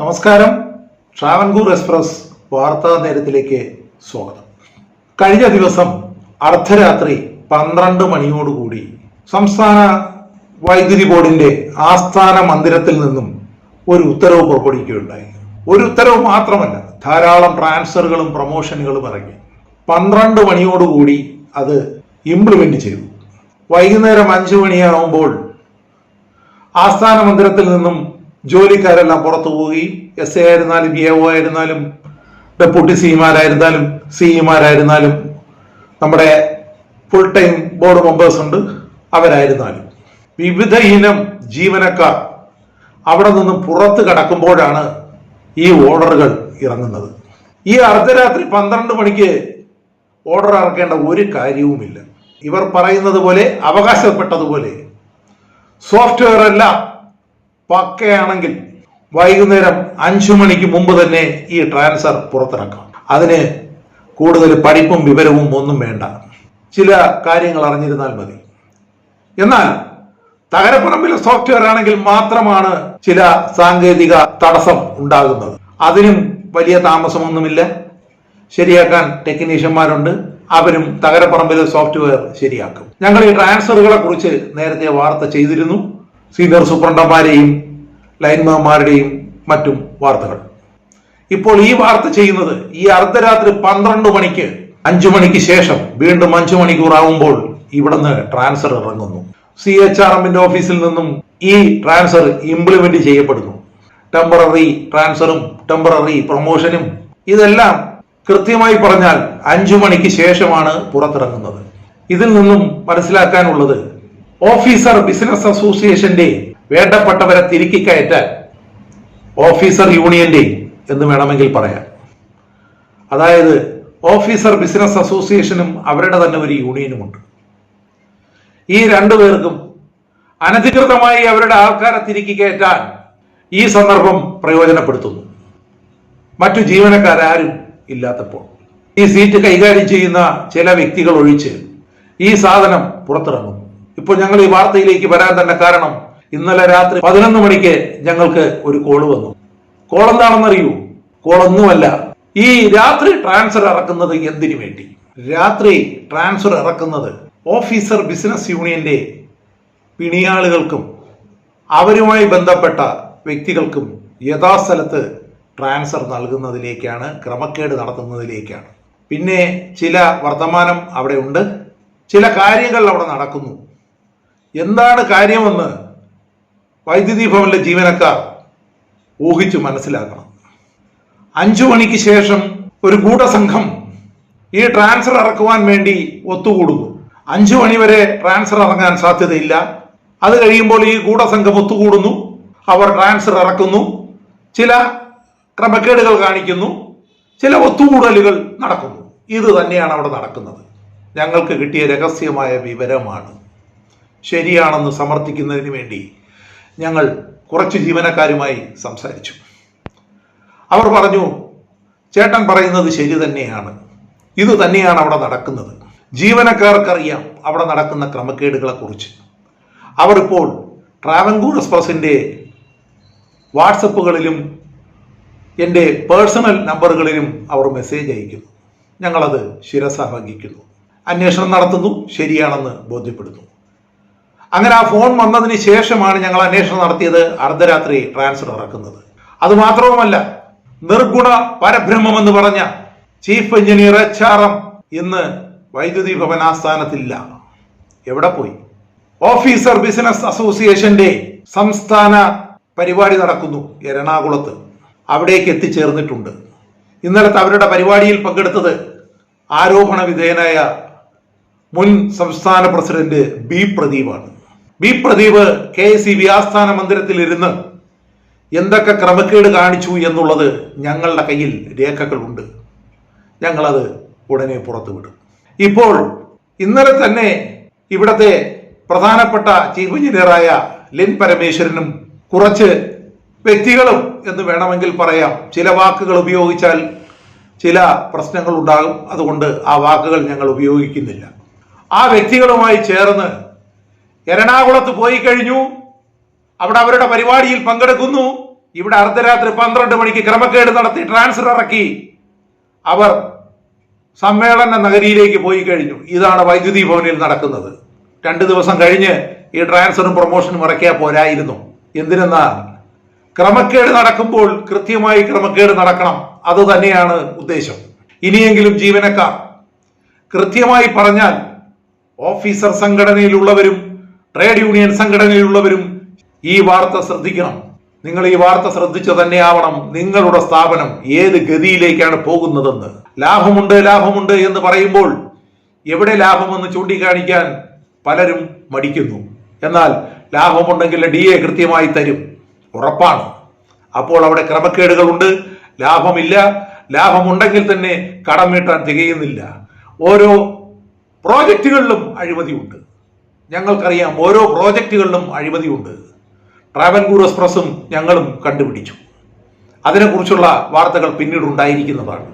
നമസ്കാരം. ട്രാവൻകൂർ എക്സ്പ്രസ് വാർത്താ നേരത്തിലേക്ക് സ്വാഗതം. കഴിഞ്ഞ ദിവസം അർദ്ധരാത്രി പന്ത്രണ്ട് മണിയോടുകൂടി സംസ്ഥാന വൈദ്യുതി ബോർഡിന്റെ ആസ്ഥാന മന്ദിരത്തിൽ നിന്നും ഒരു ഉത്തരവ് പുറപ്പെടുവിക്കുകയുണ്ടായി. ഒരു ഉത്തരവ് മാത്രമല്ല ധാരാളം ട്രാൻസ്ഫറുകളും പ്രൊമോഷനുകളും ഇറങ്ങി. പന്ത്രണ്ട് മണിയോടുകൂടി അത് ഇംപ്ലിമെന്റ് ചെയ്തു. വൈകുന്നേരം അഞ്ചു മണിയാവുമ്പോൾ ആസ്ഥാന മന്ദിരത്തിൽ നിന്നും ജോലിക്കാരെല്ലാം പുറത്തു പോവുകയും എസ് എ ആയിരുന്നാലും എ ഒ ആയിരുന്നാലും ഡെപ്യൂട്ടി സിമാരായിരുന്നാലും സിഇമാരായിരുന്നാലും നമ്മുടെ ഫുൾ ടൈം ബോർഡ് മെമ്പേഴ്സ് ഉണ്ട്. അവരായിരുന്നാലും വിവിധ ഇനം ജീവനക്കാർ അവിടെ നിന്ന് പുറത്ത് കടക്കുമ്പോഴാണ് ഈ ഓർഡറുകൾ ഇറങ്ങുന്നത്. ഈ അർദ്ധരാത്രി പന്ത്രണ്ട് മണിക്ക് ഓർഡർ ഇറക്കേണ്ട ഒരു കാര്യവുമില്ല. ഇവർ പറയുന്നത് പോലെ അവകാശപ്പെട്ടതുപോലെ സോഫ്റ്റ്വെയർ എല്ലാം പക്കയാണെങ്കിൽ വൈകുന്നേരം അഞ്ചു മണിക്ക് മുമ്പ് തന്നെ ഈ ട്രാൻസ്ഫർ പുറത്തിറക്കാം. അതിന് കൂടുതൽ പഠിപ്പും വിവരവും ഒന്നും വേണ്ട. ചില കാര്യങ്ങൾ അറിഞ്ഞിരുന്നാൽ മതി. എന്നാൽ തകരപ്പുറമ്പിലെ സോഫ്റ്റ്വെയർ ആണെങ്കിൽ മാത്രമാണ് ചില സാങ്കേതിക തടസ്സം ഉണ്ടാകുന്നത്. അതിനും വലിയ താമസമൊന്നുമില്ല. ശരിയാക്കാൻ ടെക്നീഷ്യന്മാരുണ്ട് അവരും തകരപ്പറമ്പിലെ സോഫ്റ്റ്വെയർ ശരിയാക്കും. ഞങ്ങൾ ഈ ട്രാൻസ്ഫറുകളെ കുറിച്ച് നേരത്തെ വാർത്ത ചെയ്തിരുന്നു. സീനിയർ സൂപ്രണ്ടന്മാരെയും ലൈൻമാന്മാരുടെയും മറ്റും വാർത്തകൾ. ഇപ്പോൾ ഈ വാർത്ത ചെയ്യുന്നത് ഈ അർദ്ധരാത്രി പന്ത്രണ്ട് മണിക്ക് അഞ്ചു മണിക്ക് ശേഷം വീണ്ടും അഞ്ചു മണിക്കൂറാവുമ്പോൾ ഇവിടുന്ന് ട്രാൻസ്ഫർ ഇറങ്ങുന്നു. സി എച്ച് ആർ എമ്മിന്റെ ഓഫീസിൽ നിന്നും ഈ ട്രാൻസ്ഫർ ഇംപ്ലിമെന്റ് ചെയ്യപ്പെടുന്നു. ടെമ്പററി ട്രാൻസ്ഫറും ടെമ്പററി പ്രൊമോഷനും ഇതെല്ലാം കൃത്യമായി പറഞ്ഞാൽ അഞ്ചു മണിക്ക് ശേഷമാണ് പുറത്തിറങ്ങുന്നത്. ഇതിൽ നിന്നും മനസ്സിലാക്കാനുള്ളത് ഓഫീസർ ബിസിനസ് അസോസിയേഷന്റെ വേണ്ടപ്പെട്ടവരെ തിരുക്കി കയറ്റാൻ ഓഫീസർ യൂണിയന്റെ എന്ന് വേണമെങ്കിൽ പറയാം. അതായത് ഓഫീസർ ബിസിനസ് അസോസിയേഷനും അവരുടെ തന്നെ ഒരു യൂണിയനുമുണ്ട്. ഈ രണ്ടു പേർക്കും അനധികൃതമായി അവരുടെ ആൾക്കാരെ തിരുക്കി കയറ്റാൻ ഈ സന്ദർഭം പ്രയോജനപ്പെടുത്തുന്നു. മറ്റു ജീവനക്കാരും ഇല്ലാത്തപ്പോൾ. ഈ സീറ്റ് കൈകാര്യം ചെയ്യുന്ന ചില വ്യക്തികൾ ഒഴിച്ച് ഈ സാധനം പുറത്തിറങ്ങുന്നു. ഇപ്പോൾ ഞങ്ങൾ ഈ വാർത്തയിലേക്ക് വരാൻ തന്നെ കാരണം ഇന്നലെ രാത്രി പതിനൊന്ന് മണിക്ക് ഞങ്ങൾക്ക് ഒരു കോൾ വന്നു. കോൾ എന്താണെന്നറിയൂ? കോളൊന്നുമല്ല ഈ രാത്രി ട്രാൻസ്ഫർ ഇറക്കുന്നത് എന്തിനു വേണ്ടി? രാത്രി ട്രാൻസ്ഫർ ഇറക്കുന്നത് ഓഫീസർ ബിസിനസ് യൂണിയന്റെ പിണിയാളുകൾക്കും അവരുമായി ബന്ധപ്പെട്ട വ്യക്തികൾക്കും യഥാസ്ഥലത്ത് ട്രാൻസ്ഫർ നൽകുന്നതിലേക്കാണ് ക്രമക്കേട് നടത്തുന്നതിലേക്കാണ്. പിന്നെ ചില വർത്തമാനം അവിടെ ഉണ്ട്. ചില കാര്യങ്ങൾ അവിടെ നടക്കുന്നു. എന്താണ് കാര്യമെന്ന് വൈദ്യുതി ഭവനിലെ ജീവനക്കാർ ഊഹിച്ചു മനസ്സിലാക്കണം. അഞ്ചു മണിക്ക് ശേഷം ഒരു കൂട്ടസംഘം ഈ ട്രാൻസ്ഫർ ഇറക്കുവാൻ വേണ്ടി ഒത്തുകൂടുന്നു. അഞ്ചു മണി വരെ ട്രാൻസ്ഫർ ഇറങ്ങാൻ സാധ്യതയില്ല. അത് കഴിയുമ്പോൾ ഈ കൂട്ടസംഘം ഒത്തുകൂടുന്നു. അവർ ട്രാൻസ്ഫർ ഇറക്കുന്നു. ചില ക്രമക്കേടുകൾ കാണിക്കുന്നു. ചില ഒത്തുകൂടലുകൾ നടക്കുന്നു. ഇത് തന്നെയാണ് അവിടെ നടക്കുന്നത്. ഞങ്ങൾക്ക് കിട്ടിയ രഹസ്യമായ വിവരമാണ്. ശരിയാണെന്ന് സമർത്ഥിക്കുന്നതിന് വേണ്ടി ഞങ്ങൾ കുറച്ച് ജീവനക്കാരുമായി സംസാരിച്ചു. അവർ പറഞ്ഞു ചേട്ടൻ പറയുന്നത് ശരി തന്നെയാണ്. ഇത് തന്നെയാണ് അവിടെ നടക്കുന്നത്. ജീവനക്കാർക്കറിയാം അവിടെ നടക്കുന്ന ക്രമക്കേടുകളെക്കുറിച്ച്. അവർ ഇപ്പോൾ ട്രാവൻകൂർ എക്സ്പ്രസിന്റെ വാട്സപ്പുകളിലും എന്റെ പേഴ്സണൽ നമ്പറുകളിലും അവർ മെസ്സേജ് അയക്കുന്നു ഞങ്ങളത് ശിരസ വഹിക്കുന്നു അന്വേഷണം നടത്തുന്നു ശരിയാണെന്ന് ബോധ്യപ്പെടുന്നു. അങ്ങനെ ആ ഫോൺ വന്നതിന് ശേഷമാണ് ഞങ്ങൾ അന്വേഷണം നടത്തിയത് അർദ്ധരാത്രി ട്രാൻസ്ഫർ ഇറക്കുന്നത്. അത് മാത്രവുമല്ല നിർഗുണ പരബ്രഹ്മം എന്ന് പറഞ്ഞ chief engineer H R M ഇന്ന് വൈദ്യുതി ഭവൻ ആസ്ഥാനത്തില്ല. എവിടെ പോയി? ഓഫീസർ ബിസിനസ് അസോസിയേഷന്റെ സംസ്ഥാന പരിപാടി നടക്കുന്നു എറണാകുളത്ത്. അവിടേക്ക് എത്തിച്ചേർന്നിട്ടുണ്ട്. ഇന്നലത്തെ അവരുടെ പരിപാടിയിൽ പങ്കെടുത്തത് ആരോപണ വിധേയനായ മുൻ സംസ്ഥാന president B പ്രദീപാണ്. B Pradeep K E B ആസ്ഥാന മന്ദിരത്തിൽ ഇരുന്ന് എന്തൊക്കെ ക്രമക്കേട് കാണിച്ചു എന്നുള്ളത് ഞങ്ങളുടെ കയ്യിൽ രേഖകളുണ്ട്. ഞങ്ങളത് ഉടനെ പുറത്തുവിടും. ഇപ്പോൾ ഇന്നലെ തന്നെ ഇവിടത്തെ പ്രധാനപ്പെട്ട ചീഫ് എഞ്ചിനീയറായ ലിൻ പരമേശ്വരനും കുറച്ച് വ്യക്തികളും എന്ന് വേണമെങ്കിൽ പറയാം. ചില വാക്കുകൾ ഉപയോഗിച്ചാൽ ചില പ്രശ്നങ്ങൾ ഉണ്ടാകും. അതുകൊണ്ട് ആ വാക്കുകൾ ഞങ്ങൾ ഉപയോഗിക്കുന്നില്ല. ആ വ്യക്തികളുമായി ചേർന്ന് എറണാകുളത്ത് പോയി കഴിഞ്ഞു. അവിടെ അവരുടെ പരിപാടിയിൽ പങ്കെടുക്കുന്നു. ഇവിടെ അർദ്ധരാത്രി പന്ത്രണ്ട് മണിക്ക് ക്രമക്കേട് നടത്തി ട്രാൻസ്ഫർ ഇറക്കി. അവർ സമ്മേളന നഗരിയിലേക്ക് പോയി കഴിഞ്ഞു. ഇതാണ് വൈദ്യുതി ഭവനിൽ നടക്കുന്നത്. രണ്ട് ദിവസം കഴിഞ്ഞ് ഈ ട്രാൻസ്ഫറും പ്രൊമോഷനും ഇറക്കിയാൽ പോരായിരുന്നു. എന്തിനെന്നാൽ ക്രമക്കേട് നടക്കുമ്പോൾ കൃത്യമായി ക്രമക്കേട് നടക്കണം. അത് തന്നെയാണ് ഉദ്ദേശം. ഇനിയെങ്കിലും ജീവനക്കാർ കൃത്യമായി പറഞ്ഞാൽ ഓഫീസർ സംഘടനയിലുള്ളവരും ട്രേഡ് യൂണിയൻ സംഘടനയിലുള്ളവരും ഈ വാർത്ത ശ്രദ്ധിക്കണം. നിങ്ങൾ ഈ വാർത്ത ശ്രദ്ധിച്ചു തന്നെയാവണം നിങ്ങളുടെ സ്ഥാപനം ഏത് ഗതിയിലേക്കാണ് പോകുന്നതെന്ന്. ലാഭമുണ്ട് ലാഭമുണ്ട് എന്ന് പറയുമ്പോൾ എവിടെ ലാഭമെന്ന് ചൂണ്ടിക്കാണിക്കാൻ പലരും മടിക്കുന്നു. എന്നാൽ ലാഭമുണ്ടെങ്കിൽ ഡി എ കൃത്യമായി തരും. ഉറപ്പാണ്. അപ്പോൾ അവിടെ ക്രമക്കേടുകളുണ്ട്. ലാഭമില്ല. ലാഭമുണ്ടെങ്കിൽ തന്നെ കടം വീട്ടാൻ തികയുന്നില്ല. ഓരോ പ്രോജക്റ്റുകളിലും അഴിമതിയുണ്ട്. ഞങ്ങൾക്കറിയാം ഓരോ പ്രോജക്റ്റുകളിലും അഴിമതിയുണ്ട്. ട്രാവൻകൂർ എക്സ്പ്രസും ഞങ്ങളും കണ്ടുപിടിച്ചു. അതിനെക്കുറിച്ചുള്ള വാർത്തകൾ പിന്നീട് ഉണ്ടായിരിക്കുന്നതാണ്